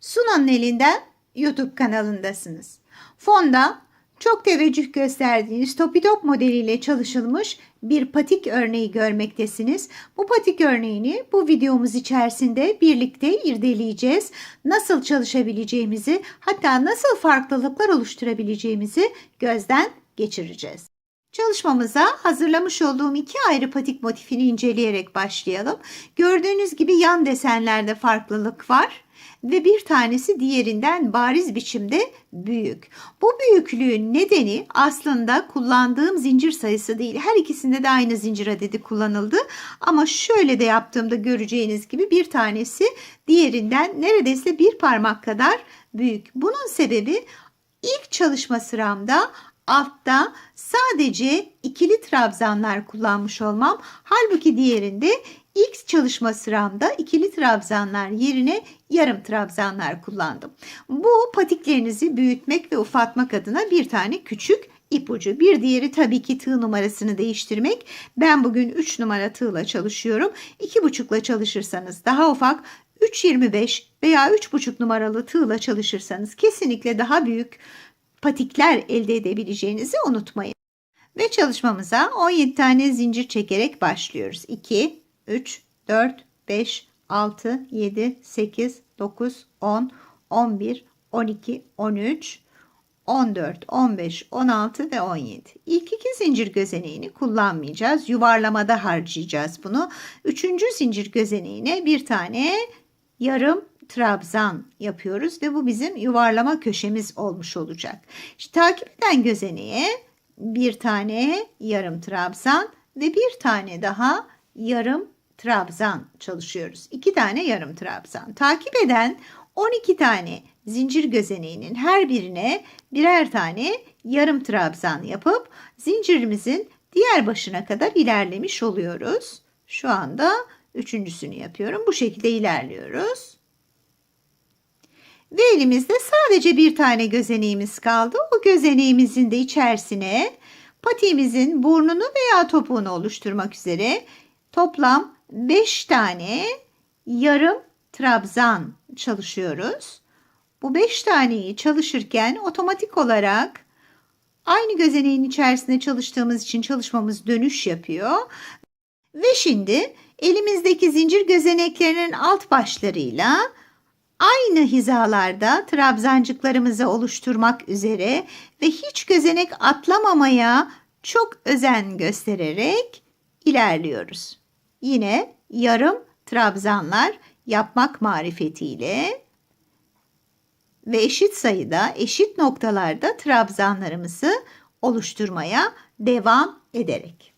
Sunan'ın elinden YouTube kanalındasınız. Fonda çok teveccüh gösterdiğiniz topidop modeliyle çalışılmış bir patik örneği görmektesiniz. Bu patik örneğini bu videomuz içerisinde birlikte irdeleyeceğiz. Nasıl çalışabileceğimizi hatta nasıl farklılıklar oluşturabileceğimizi gözden geçireceğiz. Çalışmamıza hazırlamış olduğum iki ayrı patik motifini inceleyerek başlayalım. Gördüğünüz gibi yan desenlerde farklılık var ve bir tanesi diğerinden bariz biçimde büyük. Bu büyüklüğün nedeni aslında kullandığım zincir sayısı değil. Her ikisinde de aynı zincir adedi kullanıldı. Ama şöyle de yaptığımda göreceğiniz gibi bir tanesi diğerinden neredeyse bir parmak kadar büyük. Bunun sebebi ilk çalışma sıramda altta sadece ikili trabzanlar kullanmış olmam. Halbuki diğerinde ilk çalışma sıramda ikili trabzanlar yerine yarım trabzanlar kullandım. Bu patiklerinizi büyütmek ve ufaltmak adına bir tane küçük ipucu. Bir diğeri tabii ki tığ numarasını değiştirmek. Ben bugün 3 numara tığla çalışıyorum. 2,5'la çalışırsanız daha ufak 3.25 veya 3,5 numaralı tığla çalışırsanız kesinlikle daha büyük patikler elde edebileceğinizi unutmayın. Ve çalışmamıza 17 tane zincir çekerek başlıyoruz. 2, 3, 4, 5, 6, 7, 8, 9, 10, 11, 12, 13, 14, 15, 16 ve 17. İlk iki zincir gözeneğini kullanmayacağız. Yuvarlamada harcayacağız bunu. Üçüncü zincir gözeneğine bir tane yarım trabzan yapıyoruz ve bu bizim yuvarlama köşemiz olmuş olacak. İşte takip eden gözeneğe bir tane yarım trabzan ve bir tane daha yarım trabzan çalışıyoruz. İki tane yarım trabzan. Takip eden 12 tane zincir gözeneğinin her birine birer tane yarım trabzan yapıp zincirimizin diğer başına kadar ilerlemiş oluyoruz. Şu anda üçüncüsünü yapıyorum. Bu şekilde ilerliyoruz. Ve elimizde sadece bir tane gözeneğimiz kaldı. O gözeneğimizin de içerisine patiğimizin burnunu veya topuğunu oluşturmak üzere toplam 5 tane yarım trabzan çalışıyoruz. Bu 5 taneyi çalışırken otomatik olarak aynı gözeneğin içerisinde çalıştığımız için çalışmamız dönüş yapıyor. Ve şimdi elimizdeki zincir gözeneklerinin alt başlarıyla aynı hizalarda trabzancıklarımızı oluşturmak üzere ve hiç gözenek atlamamaya çok özen göstererek ilerliyoruz. Yine yarım trabzanlar yapmak marifetiyle ve eşit sayıda, eşit noktalarda trabzanlarımızı oluşturmaya devam ederek.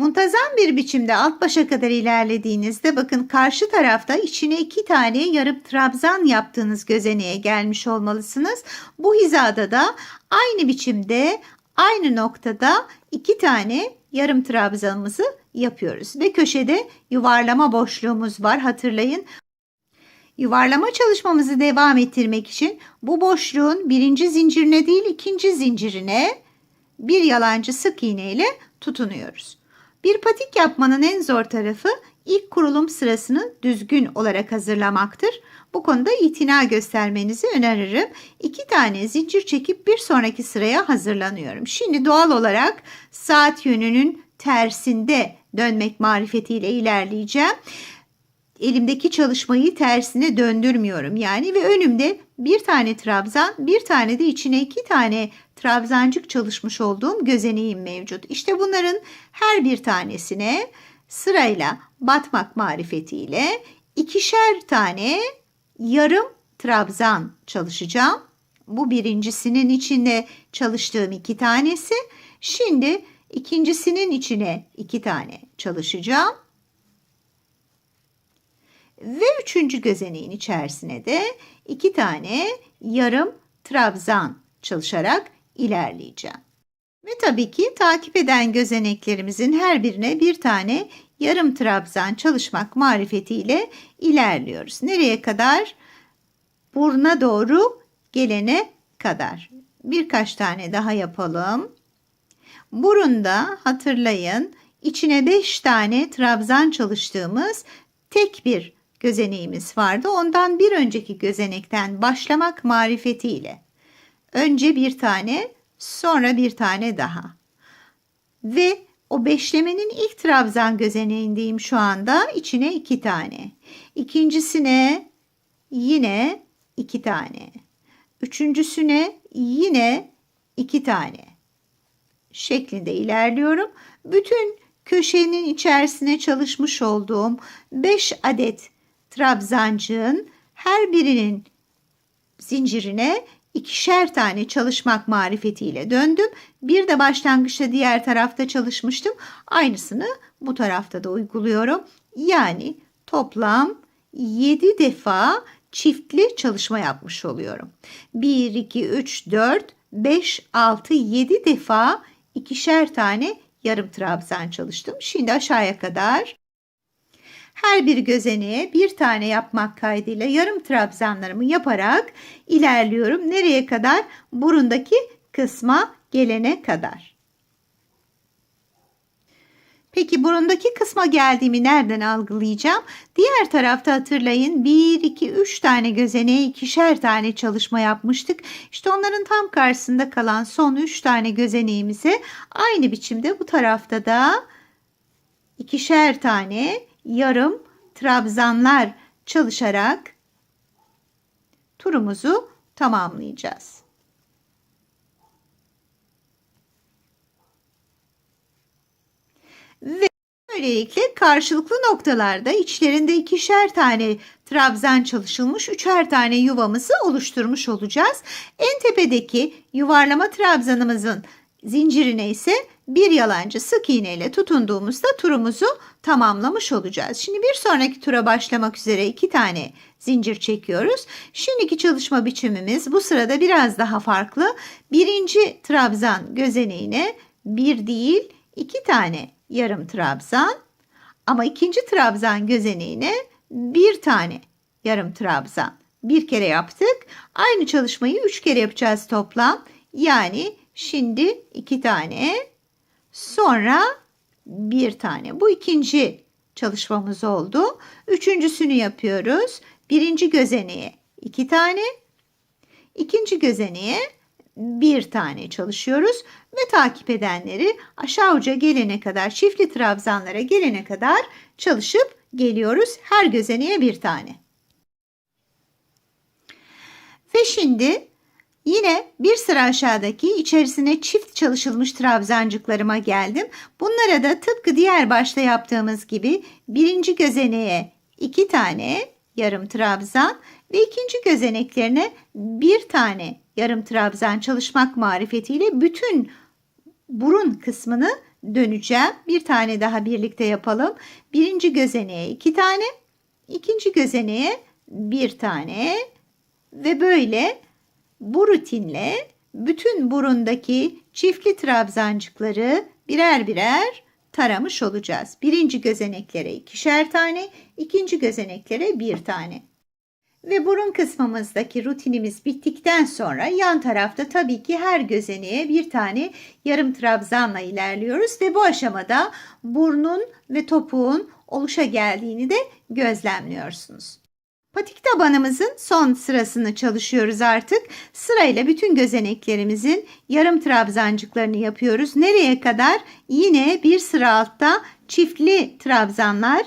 Muntazam bir biçimde alt başa kadar ilerlediğinizde bakın karşı tarafta içine iki tane yarım trabzan yaptığınız gözeneğe gelmiş olmalısınız. Bu hizada da aynı biçimde aynı noktada iki tane yarım trabzanımızı yapıyoruz. Ve köşede yuvarlama boşluğumuz var hatırlayın. Yuvarlama çalışmamızı devam ettirmek için bu boşluğun birinci zincirine değil ikinci zincirine bir yalancı sık iğne ile tutunuyoruz. Bir patik yapmanın en zor tarafı ilk kurulum sırasını düzgün olarak hazırlamaktır. Bu konuda itina göstermenizi öneririm. İki tane zincir çekip bir sonraki sıraya hazırlanıyorum. Şimdi doğal olarak saat yönünün tersinde dönmek marifetiyle ilerleyeceğim. Elimdeki çalışmayı tersine döndürmüyorum yani ve önümde bir tane trabzan, bir tane de içine iki tane trabzancık çalışmış olduğum gözeneğim mevcut. İşte bunların her bir tanesine sırayla batmak marifetiyle ikişer tane yarım trabzan çalışacağım. Bu birincisinin içinde çalıştığım iki tanesi. Şimdi ikincisinin içine iki tane çalışacağım. Ve üçüncü gözeneğin içerisine de iki tane yarım trabzan çalışarak ilerleyeceğim. Ve tabii ki takip eden gözeneklerimizin her birine bir tane yarım trabzan çalışmak marifetiyle ilerliyoruz. Nereye kadar? Buruna doğru gelene kadar. Birkaç tane daha yapalım. Burunda hatırlayın içine 5 tane trabzan çalıştığımız tek bir gözeneğimiz vardı. Ondan bir önceki gözenekten başlamak marifetiyle. Önce bir tane, sonra bir tane daha. Ve o beşlemenin ilk trabzan gözeneğindeyim şu anda. İçine iki tane. İkincisine yine iki tane. Üçüncüsüne yine iki tane. Şeklinde ilerliyorum. Bütün köşenin içerisine çalışmış olduğum 5 adet trabzancığın her birinin zincirine ikişer tane çalışmak marifetiyle döndüm. Bir de başlangıçta diğer tarafta çalışmıştım. Aynısını bu tarafta da uyguluyorum. Yani toplam 7 defa çiftli çalışma yapmış oluyorum. 1, 2, 3, 4, 5, 6, 7 defa ikişer tane yarım trabzan çalıştım. Şimdi aşağıya kadar her bir gözeneğe bir tane yapmak kaydıyla yarım trabzanlarımı yaparak ilerliyorum. Nereye kadar? Burundaki kısma gelene kadar. Peki burundaki kısma geldiğimi nereden algılayacağım? Diğer tarafta hatırlayın 1, 2, 3 tane gözeneğe ikişer tane çalışma yapmıştık. İşte onların tam karşısında kalan son 3 tane gözeneğimize aynı biçimde bu tarafta da ikişer tane yarım trabzanlar çalışarak turumuzu tamamlayacağız. Ve böylelikle karşılıklı noktalarda içlerinde ikişer tane trabzan çalışılmış üçer tane yuvamızı oluşturmuş olacağız. En tepedeki yuvarlama trabzanımızın zincirine ise bir yalancı sık iğne ile tutunduğumuzda turumuzu tamamlamış olacağız. Şimdi bir sonraki tura başlamak üzere iki tane zincir çekiyoruz. Şimdiki çalışma biçimimiz bu sırada biraz daha farklı. Birinci trabzan gözeneğine bir değil iki tane yarım trabzan ama ikinci trabzan gözeneğine bir tane yarım trabzan. Bir kere yaptık. Aynı çalışmayı üç kere yapacağız toplam. Yani şimdi iki tane sonra bir tane. Bu ikinci çalışmamız oldu. Üçüncüsünü yapıyoruz. Birinci gözeneğe iki tane. ikinci gözeneğe bir tane çalışıyoruz ve takip edenleri aşağı uca gelene kadar çiftli trabzanlara gelene kadar çalışıp geliyoruz. Her gözeneğe bir tane. Ve şimdi yine bir sıra aşağıdaki içerisine çift çalışılmış trabzancıklarıma geldim. Bunlara da tıpkı diğer başta yaptığımız gibi birinci gözeneğe iki tane yarım trabzan ve ikinci gözeneklerine bir tane yarım trabzan çalışmak marifetiyle bütün burun kısmını döneceğim. Bir tane daha birlikte yapalım. Birinci gözeneğe iki tane, ikinci gözeneğe bir tane ve böyle bu rutinle bütün burundaki çiftli trabzancıkları birer birer taramış olacağız. Birinci gözeneklere ikişer tane, ikinci gözeneklere bir tane. Ve burun kısmımızdaki rutinimiz bittikten sonra yan tarafta tabii ki her gözeneğe bir tane yarım trabzanla ilerliyoruz ve bu aşamada burnun ve topuğun oluşa geldiğini de gözlemliyorsunuz. Patik tabanımızın son sırasını çalışıyoruz artık. Sırayla bütün gözeneklerimizin yarım trabzancıklarını yapıyoruz. Nereye kadar? Yine bir sıra altta çiftli trabzanlar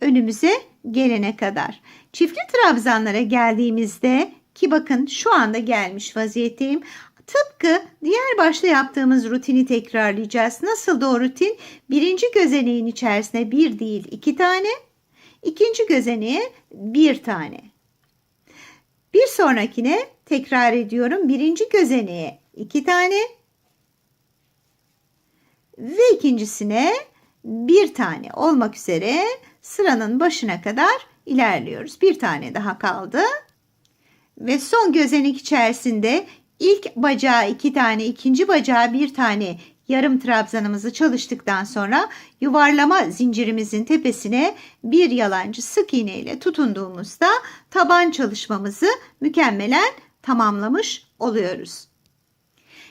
önümüze gelene kadar. Çiftli trabzanlara geldiğimizde ki bakın şu anda gelmiş vaziyetteyim. Tıpkı diğer başta yaptığımız rutini tekrarlayacağız. Nasıl o rutin? Birinci gözeneğin içerisine bir değil iki tane. İkinci gözeneğe bir tane. Bir sonrakine tekrar ediyorum. Birinci gözeneğe iki tane. Ve ikincisine bir tane olmak üzere sıranın başına kadar ilerliyoruz. Bir tane daha kaldı. Ve son gözenek içerisinde ilk bacağı iki tane, ikinci bacağı bir tane yarım trabzanımızı çalıştıktan sonra yuvarlama zincirimizin tepesine bir yalancı sık iğne ile tutunduğumuzda taban çalışmamızı mükemmelen tamamlamış oluyoruz.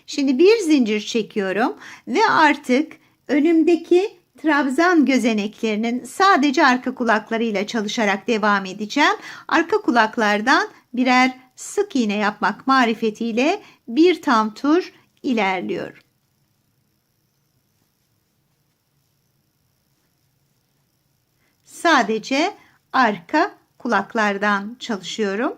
Şimdi bir zincir çekiyorum ve artık önümdeki trabzan gözeneklerinin sadece arka kulaklarıyla çalışarak devam edeceğim. Arka kulaklardan birer sık iğne yapmak marifetiyle bir tam tur ilerliyorum. Sadece arka kulaklardan çalışıyorum.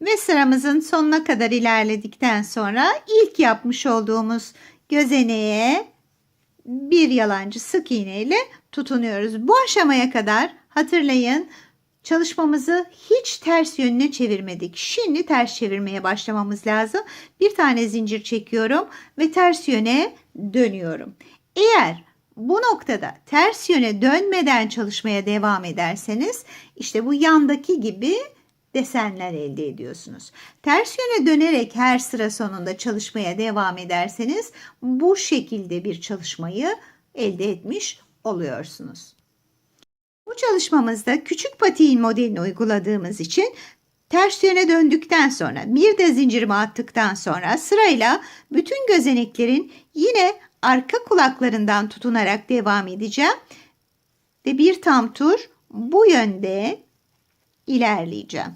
Ve sıramızın sonuna kadar ilerledikten sonra ilk yapmış olduğumuz gözeneğe bir yalancı sık iğne ile tutunuyoruz. Bu aşamaya kadar hatırlayın çalışmamızı hiç ters yönüne çevirmedik. Şimdi ters çevirmeye başlamamız lazım. Bir tane zincir çekiyorum ve ters yöne dönüyorum. Eğer bu noktada ters yöne dönmeden çalışmaya devam ederseniz işte bu yandaki gibi desenler elde ediyorsunuz. Ters yöne dönerek her sıra sonunda çalışmaya devam ederseniz bu şekilde bir çalışmayı elde etmiş oluyorsunuz. Bu çalışmamızda küçük patiğin modelini uyguladığımız için ters yöne döndükten sonra bir de zincirimi attıktan sonra sırayla bütün gözeneklerin yine arka kulaklarından tutunarak devam edeceğim. Ve bir tam tur bu yönde ilerleyeceğim.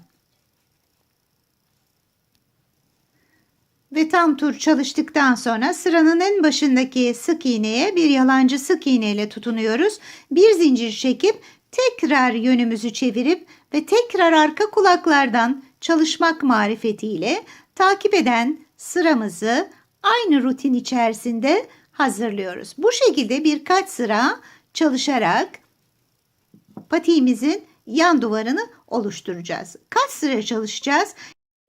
Ve tam tur çalıştıktan sonra sıranın en başındaki sık iğneye bir yalancı sık iğne ile tutunuyoruz. Bir zincir çekip tekrar yönümüzü çevirip ve tekrar arka kulaklardan çalışmak marifetiyle takip eden sıramızı aynı rutin içerisinde hazırlıyoruz. Bu şekilde birkaç sıra çalışarak patiğimizin yan duvarını oluşturacağız. Kaç sıra çalışacağız?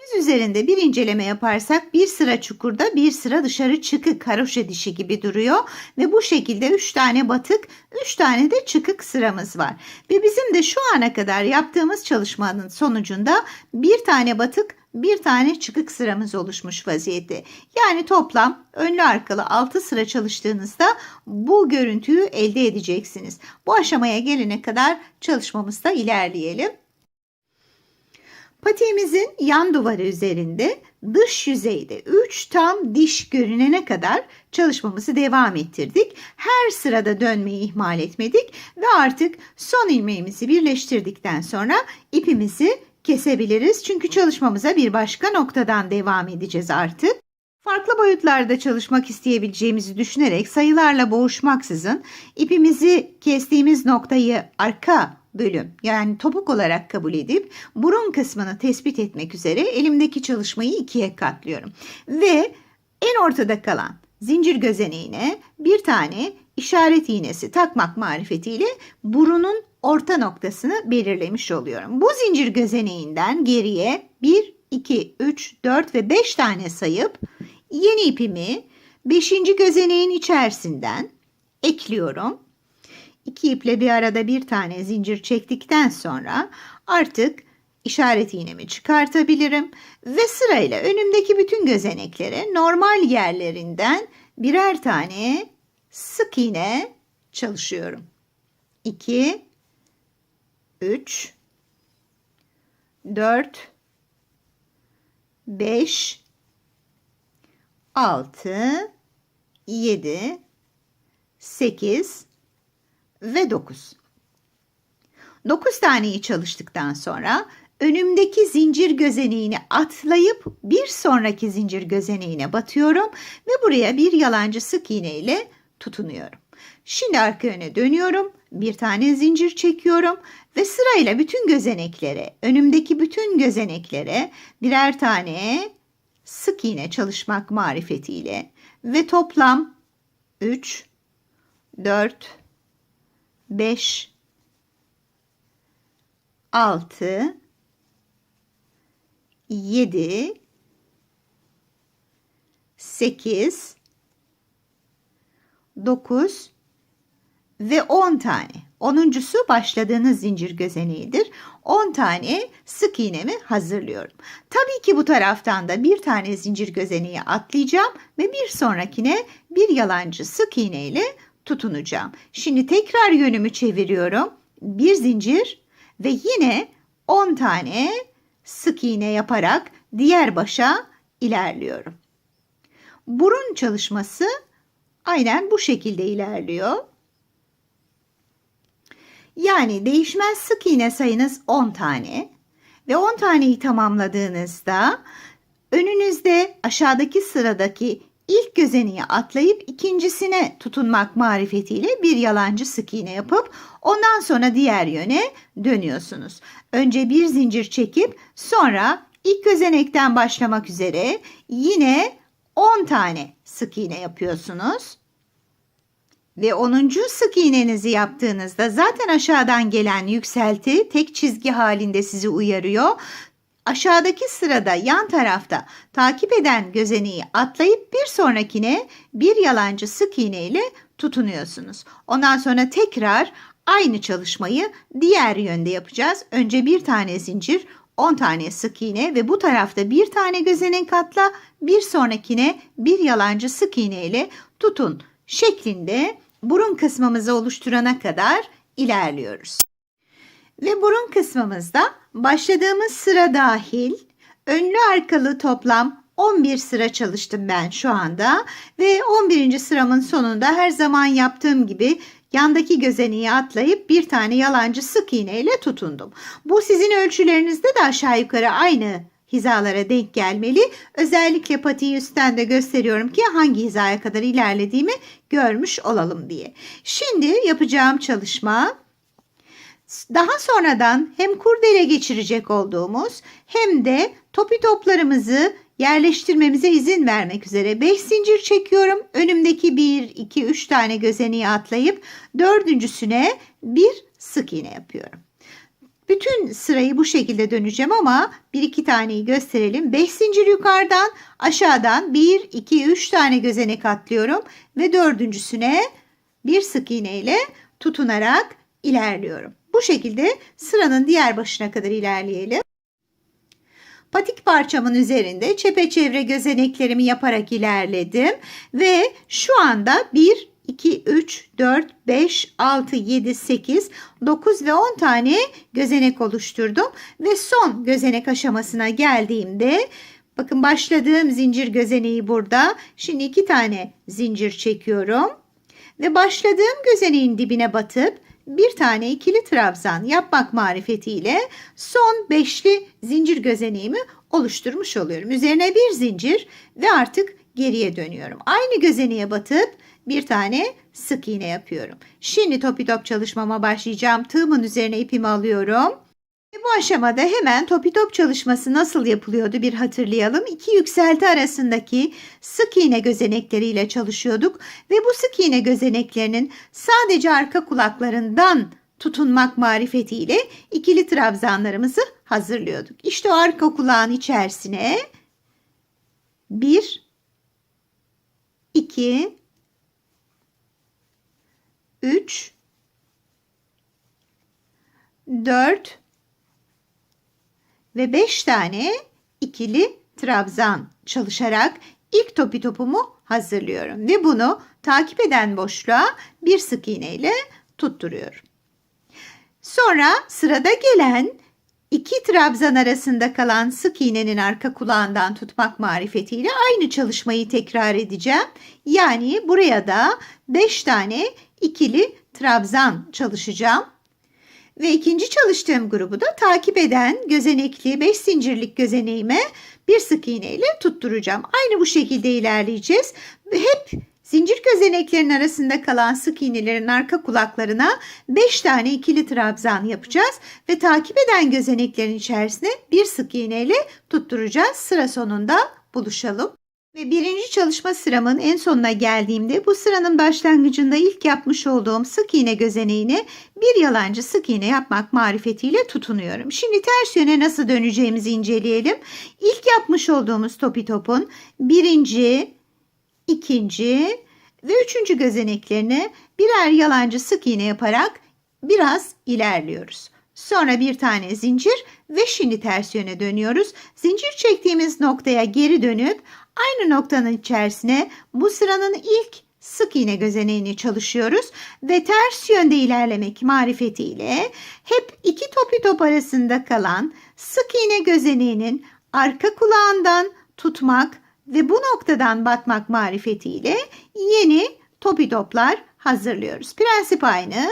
Yüz üzerinde bir inceleme yaparsak bir sıra çukurda bir sıra dışarı çıkık haroşa dişi gibi duruyor ve bu şekilde 3 tane batık 3 tane de çıkık sıramız var. Ve bizim de şu ana kadar yaptığımız çalışmanın sonucunda bir tane batık bir tane çıkık sıramız oluşmuş vaziyette. Yani toplam önlü arkalı 6 sıra çalıştığınızda bu görüntüyü elde edeceksiniz. Bu aşamaya gelene kadar çalışmamızda ilerleyelim. Patiğimizin yan duvarı üzerinde dış yüzeyde 3 tam diş görünene kadar çalışmamızı devam ettirdik. Her sırada dönmeyi ihmal etmedik ve artık son ilmeğimizi birleştirdikten sonra ipimizi kesebiliriz. Çünkü çalışmamıza bir başka noktadan devam edeceğiz artık. Farklı boyutlarda çalışmak isteyebileceğimizi düşünerek sayılarla boğuşmaksızın ipimizi kestiğimiz noktayı arka bölüm yani topuk olarak kabul edip burun kısmını tespit etmek üzere elimdeki çalışmayı ikiye katlıyorum. Ve en ortada kalan zincir gözeneğine bir tane işaret iğnesi takmak marifetiyle burunun orta noktasını belirlemiş oluyorum. Bu zincir gözeneğinden geriye 1, 2, 3, 4 ve 5 tane sayıp yeni ipimi 5. gözeneğin içerisinden ekliyorum. İki iple bir arada bir tane zincir çektikten sonra artık işaret iğnemi çıkartabilirim ve sırayla önümdeki bütün gözeneklere normal yerlerinden birer tane sık iğne çalışıyorum. 2 3 4 5 6 7 8 ve 9. 9 taneyi çalıştıktan sonra önümdeki zincir gözeneğini atlayıp bir sonraki zincir gözeneğine batıyorum ve buraya bir yalancı sık iğne ile tutunuyorum. Şimdi arka yöne dönüyorum. Bir tane zincir çekiyorum ve sırayla bütün gözeneklere, önümdeki bütün gözeneklere birer tane sık iğne çalışmak marifetiyle ve toplam 3 4 5 6 7 8 9 ve 10 tane. Onuncusu başladığınız zincir gözeneğidir. 10 tane sık iğnemi hazırlıyorum. Tabii ki bu taraftan da bir tane zincir gözeneği atlayacağım ve bir sonrakine bir yalancı sık iğne ile tutunacağım. Şimdi tekrar yönümü çeviriyorum. Bir zincir ve yine 10 tane sık iğne yaparak diğer başa ilerliyorum. Burun çalışması aynen bu şekilde ilerliyor. Yani değişmez sık iğne sayınız 10 tane ve 10 taneyi tamamladığınızda önünüzde aşağıdaki sıradaki ilk gözeneği atlayıp ikincisine tutunmak marifetiyle bir yalancı sık iğne yapıp ondan sonra diğer yöne dönüyorsunuz. Önce bir zincir çekip sonra ilk gözenekten başlamak üzere yine 10 tane sık iğne yapıyorsunuz. Ve 10. sık iğnenizi yaptığınızda zaten aşağıdan gelen yükselti tek çizgi halinde sizi uyarıyor. Aşağıdaki sırada yan tarafta takip eden gözeneği atlayıp bir sonrakine bir yalancı sık iğne ile tutunuyorsunuz. Ondan sonra tekrar aynı çalışmayı diğer yönde yapacağız. Önce bir tane zincir, 10 tane sık iğne ve bu tarafta bir tane gözenek atla, bir sonrakine bir yalancı sık iğne ile tutun şeklinde burun kısmımızı oluşturana kadar ilerliyoruz. Ve burun kısmımızda başladığımız sıra dahil önlü arkalı toplam 11 sıra çalıştım ben şu anda ve 11. sıramın sonunda her zaman yaptığım gibi yandaki gözeneği atlayıp bir tane yalancı sık iğne ile tutundum. Bu sizin ölçülerinizde de aşağı yukarı aynı hizalara denk gelmeli. Özellikle patiği üstten de gösteriyorum ki hangi hizaya kadar ilerlediğimi görmüş olalım diye. Şimdi yapacağım çalışma daha sonradan hem kurdele geçirecek olduğumuz hem de topi toplarımızı yerleştirmemize izin vermek üzere 5 zincir çekiyorum. Önümdeki 1, 2, 3 tane gözeneği atlayıp dördüncüsüne bir sık iğne yapıyorum. Bütün sırayı bu şekilde döneceğim ama bir iki taneyi gösterelim. 5 zincir yukarıdan aşağıdan 1, 2, 3 tane gözenek atlıyorum ve dördüncüsüne bir sık iğne ile tutunarak ilerliyorum. Bu şekilde sıranın diğer başına kadar ilerleyelim. Patik parçamın üzerinde çepeçevre gözeneklerimi yaparak ilerledim ve şu anda 1, 2, 3, 4, 5, 6, 7, 8, 9 ve 10 tane gözenek oluşturdum. Ve son gözenek aşamasına geldiğimde bakın başladığım zincir gözeneği burada. Şimdi 2 tane zincir çekiyorum. Ve başladığım gözeneğin dibine batıp bir tane ikili trabzan yapmak marifetiyle son beşli zincir gözeneğimi oluşturmuş oluyorum. Üzerine bir zincir ve artık geriye dönüyorum. Aynı gözeneğe batıp bir tane sık iğne yapıyorum. Şimdi topi top çalışmama başlayacağım. Tığımın üzerine ipimi alıyorum. Ve bu aşamada hemen topi top çalışması nasıl yapılıyordu bir hatırlayalım. İki yükselti arasındaki sık iğne gözenekleriyle çalışıyorduk ve bu sık iğne gözeneklerinin sadece arka kulaklarından tutunmak marifetiyle ikili trabzanlarımızı hazırlıyorduk. İşte o arka kulağın içerisine bir, iki, üç, dört. Ve 5 tane ikili trabzan çalışarak ilk topi topumu hazırlıyorum. Ve bunu takip eden boşluğa bir sık iğne ile tutturuyorum. Sonra sırada gelen iki trabzan arasında kalan sık iğnenin arka kulağından tutmak marifetiyle aynı çalışmayı tekrar edeceğim. Yani buraya da 5 tane ikili trabzan çalışacağım. Ve ikinci çalıştığım grubu da takip eden gözenekli 5 zincirlik gözeneğime bir sık iğne ile tutturacağım. Aynı bu şekilde ilerleyeceğiz. Hep zincir gözeneklerin arasında kalan sık iğnelerin arka kulaklarına 5 tane ikili trabzan yapacağız. Ve takip eden gözeneklerin içerisine bir sık iğne ile tutturacağız. Sıra sonunda buluşalım. Ve birinci çalışma sıramın en sonuna geldiğimde bu sıranın başlangıcında ilk yapmış olduğum sık iğne gözeneğini bir yalancı sık iğne yapmak marifetiyle tutunuyorum. Şimdi ters yöne nasıl döneceğimizi inceleyelim. İlk yapmış olduğumuz topi topun birinci, ikinci ve üçüncü gözeneklerini birer yalancı sık iğne yaparak biraz ilerliyoruz. Sonra bir tane zincir ve şimdi ters yöne dönüyoruz. Zincir çektiğimiz noktaya geri dönüp Aynı noktanın içerisine bu sıranın ilk sık iğne gözeneğini çalışıyoruz ve ters yönde ilerlemek marifetiyle hep iki topi top arasında kalan sık iğne gözeneğinin arka kulağından tutmak ve bu noktadan batmak marifetiyle yeni topi toplar hazırlıyoruz. Prensip aynı.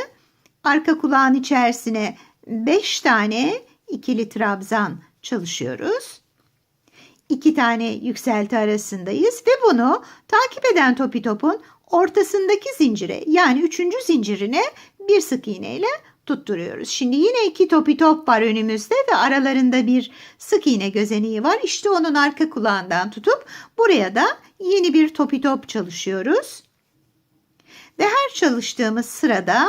Arka kulağın içerisine 5 tane ikili trabzan çalışıyoruz. 2 tane yükselti arasındayız ve bunu takip eden topi topun ortasındaki zincire yani üçüncü zincirine bir sık iğne ile tutturuyoruz. Şimdi yine iki topi top var önümüzde ve aralarında bir sık iğne gözeneği var. İşte onun arka kulağından tutup buraya da yeni bir topi top çalışıyoruz. Ve her çalıştığımız sırada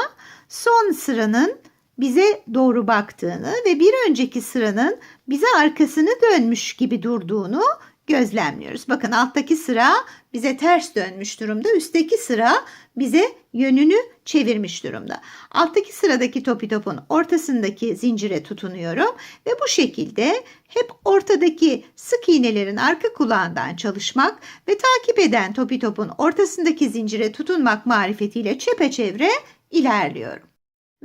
son sıranın bize doğru baktığını ve bir önceki sıranın bize arkasını dönmüş gibi durduğunu gözlemliyoruz. Bakın alttaki sıra bize ters dönmüş durumda. Üstteki sıra bize yönünü çevirmiş durumda. Alttaki sıradaki topi topun ortasındaki zincire tutunuyorum ve bu şekilde hep ortadaki sık iğnelerin arka kulağından çalışmak ve takip eden topi topun ortasındaki zincire tutunmak marifetiyle çepeçevre ilerliyorum.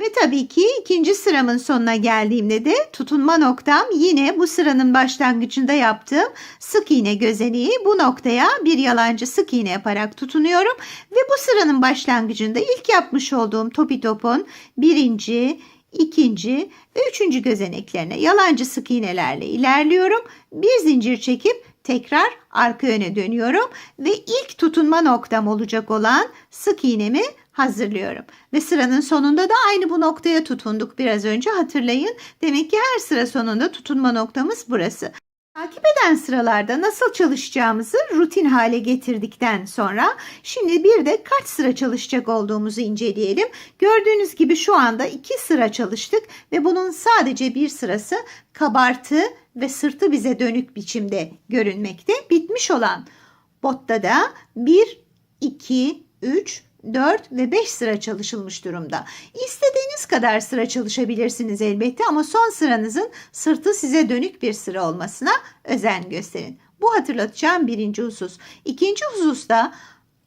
Ve tabii ki ikinci sıramın sonuna geldiğimde de tutunma noktam yine bu sıranın başlangıcında yaptığım sık iğne gözeneği bu noktaya bir yalancı sık iğne yaparak tutunuyorum. Ve bu sıranın başlangıcında ilk yapmış olduğum topi topun birinci, ikinci ve üçüncü gözeneklerine yalancı sık iğnelerle ilerliyorum. Bir zincir çekip tekrar arka yöne dönüyorum ve ilk tutunma noktam olacak olan sık iğnemi hazırlıyorum. Ve sıranın sonunda da aynı bu noktaya tutunduk biraz önce hatırlayın. Demek ki her sıra sonunda tutunma noktamız burası. Takip eden sıralarda nasıl çalışacağımızı rutin hale getirdikten sonra şimdi bir de kaç sıra çalışacak olduğumuzu inceleyelim. Gördüğünüz gibi şu anda iki sıra çalıştık ve bunun sadece bir sırası kabartı ve sırtı bize dönük biçimde görünmekte. Bitmiş olan botta da 1, 2, 3, 4 ve 5 sıra çalışılmış durumda. İstediğiniz kadar sıra çalışabilirsiniz elbette ama son sıranızın sırtı size dönük bir sıra olmasına özen gösterin. Bu hatırlatacağım birinci husus. İkinci hususta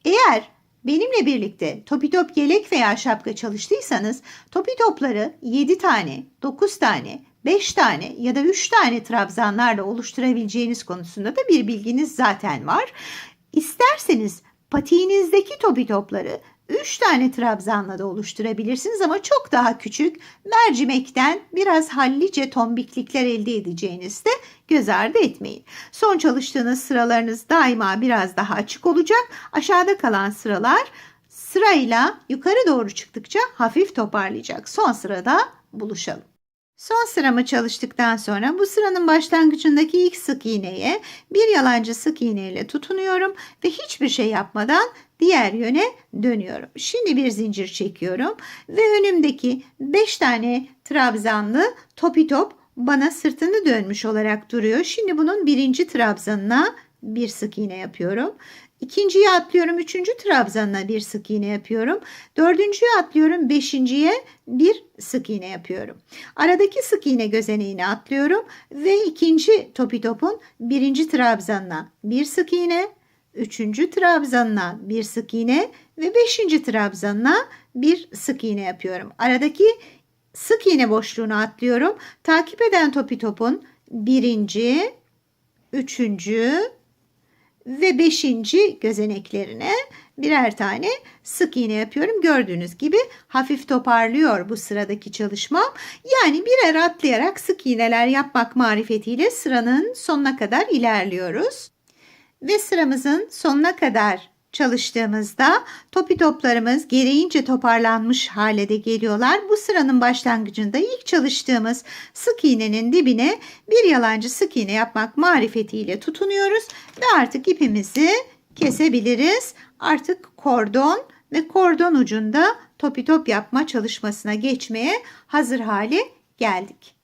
eğer benimle birlikte topi top yelek veya şapka çalıştıysanız topi topları 7 tane, 9 tane, 5 tane ya da 3 tane trabzanlarla oluşturabileceğiniz konusunda da bir bilginiz zaten var. İsterseniz patiğinizdeki topi topları 3 tane trabzanla da oluşturabilirsiniz ama çok daha küçük mercimekten biraz hallice tombiklikler elde edeceğinizde göz ardı etmeyin. Son çalıştığınız sıralarınız daima biraz daha açık olacak. Aşağıda kalan sıralar sırayla yukarı doğru çıktıkça hafif toparlayacak. Son sırada buluşalım. Son sıramı çalıştıktan sonra bu sıranın başlangıcındaki ilk sık iğneye bir yalancı sık iğne ile tutunuyorum ve hiçbir şey yapmadan diğer yöne dönüyorum. Şimdi bir zincir çekiyorum ve önümdeki 5 tane trabzanlı topi top bana sırtını dönmüş olarak duruyor. Şimdi bunun birinci trabzanına bir sık iğne yapıyorum. İkinciye atlıyorum. Üçüncü trabzanına bir sık iğne yapıyorum. Dördüncüye atlıyorum. Beşinciye bir sık iğne yapıyorum. Aradaki sık iğne gözeneğini atlıyorum. Ve ikinci topi topun birinci trabzanına bir sık iğne. Üçüncü trabzanına bir sık iğne. Ve beşinci trabzanına bir sık iğne yapıyorum. Aradaki sık iğne boşluğunu atlıyorum. Takip eden topi topun birinci, üçüncü, ve beşinci gözeneklerine birer tane sık iğne yapıyorum. Gördüğünüz gibi hafif toparlıyor bu sıradaki çalışmam. Yani birer atlayarak sık iğneler yapmak marifetiyle sıranın sonuna kadar ilerliyoruz. Ve sıramızın sonuna kadar çalıştığımızda topi toplarımız gereğince toparlanmış hale de geliyorlar. Bu sıranın başlangıcında ilk çalıştığımız sık iğnenin dibine bir yalancı sık iğne yapmak marifetiyle tutunuyoruz ve artık ipimizi kesebiliriz. Artık kordon ve kordon ucunda topi top yapma çalışmasına geçmeye hazır hale geldik.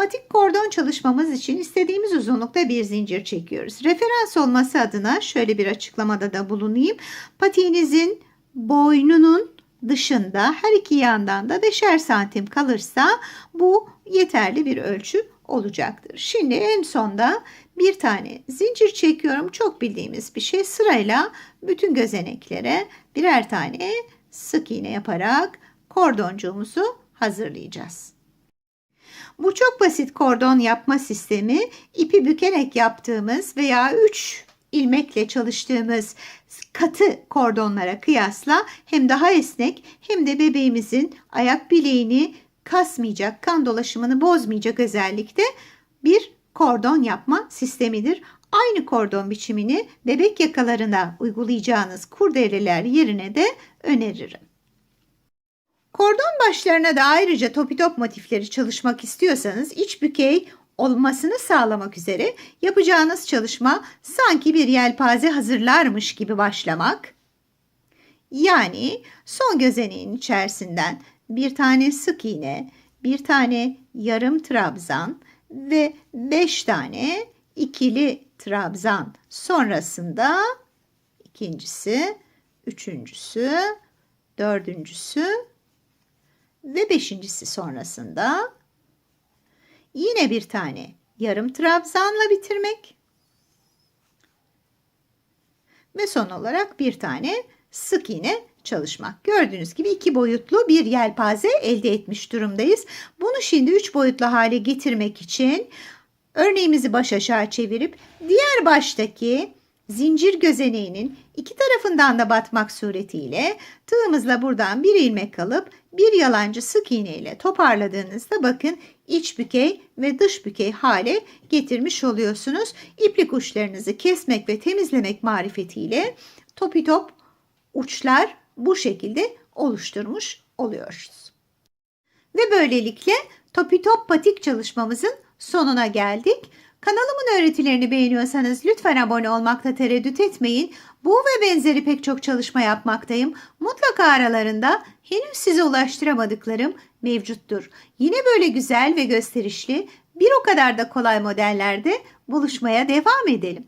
Patik kordon çalışmamız için istediğimiz uzunlukta bir zincir çekiyoruz. Referans olması adına şöyle bir açıklamada da bulunayım. Patiğinizin boynunun dışında her iki yandan da 5'er santim kalırsa bu yeterli bir ölçü olacaktır. Şimdi en sonda bir tane zincir çekiyorum. Çok bildiğimiz bir şey. Sırayla bütün gözeneklere birer tane sık iğne yaparak kordoncuğumuzu hazırlayacağız. Bu çok basit kordon yapma sistemi ipi bükerek yaptığımız veya 3 ilmekle çalıştığımız katı kordonlara kıyasla hem daha esnek hem de bebeğimizin ayak bileğini kasmayacak, kan dolaşımını bozmayacak özellikle bir kordon yapma sistemidir. Aynı kordon biçimini bebek yakalarına uygulayacağınız kurdeleler yerine de öneririm. Kordon başlarına da ayrıca topitop motifleri çalışmak istiyorsanız iç bükey olmasını sağlamak üzere yapacağınız çalışma sanki bir yelpaze hazırlarmış gibi başlamak. Yani son gözeneğin içerisinden bir tane sık iğne, bir tane yarım trabzan ve beş tane ikili trabzan sonrasında ikincisi, üçüncüsü, dördüncüsü ve beşincisi sonrasında yine bir tane yarım trabzanla bitirmek ve son olarak bir tane sık iğne çalışmak. Gördüğünüz gibi iki boyutlu bir yelpaze elde etmiş durumdayız. Bunu şimdi üç boyutlu hale getirmek için örneğimizi baş aşağı çevirip diğer baştaki zincir gözeneğinin iki tarafından da batmak suretiyle tığımızla buradan bir ilmek alıp bir yalancı sık iğne ile toparladığınızda bakın iç bükey ve dış bükey hale getirmiş oluyorsunuz. İplik uçlarınızı kesmek ve temizlemek marifetiyle topi top uçlar bu şekilde oluşturmuş oluyoruz. Ve böylelikle topi top patik çalışmamızın sonuna geldik. Kanalımın öğretilerini beğeniyorsanız lütfen abone olmakta tereddüt etmeyin. Bu ve benzeri pek çok çalışma yapmaktayım. Mutlaka aralarında henüz size ulaştıramadıklarım mevcuttur. Yine böyle güzel ve gösterişli bir o kadar da kolay modellerde buluşmaya devam edelim.